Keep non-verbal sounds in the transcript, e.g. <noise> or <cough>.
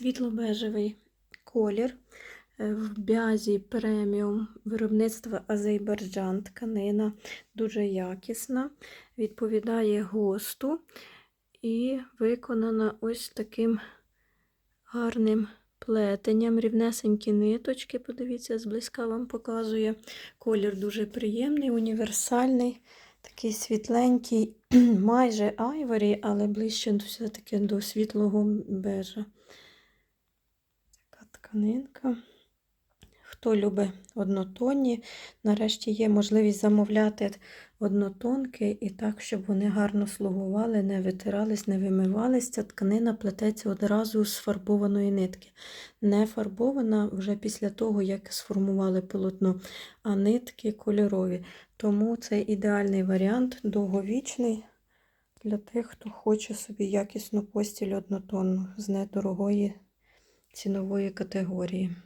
світло-бежевий колір е, в бязі преміум виробництва Азербайджан тканина дуже якісна, відповідає ГОСТу і виконана ось таким гарним плетенням. Рівнесенькі ниточки, подивіться, зблизька вам показує. Колір дуже приємний, універсальний, такий світленький, <clears throat> майже айворі, але ближче все-таки до світлого бежа. Тканинка. Хто любить однотонні, нарешті є можливість замовляти однотонки і так, щоб вони гарно слугували, не витирались, не вимивались. Ця тканина плететься одразу з фарбованої нитки. Не фарбована вже після того, як сформували полотно, а нитки кольорові. Тому це ідеальний варіант, довговічний для тих, хто хоче собі якісну постіль однотонну з недорогої цінової категорії.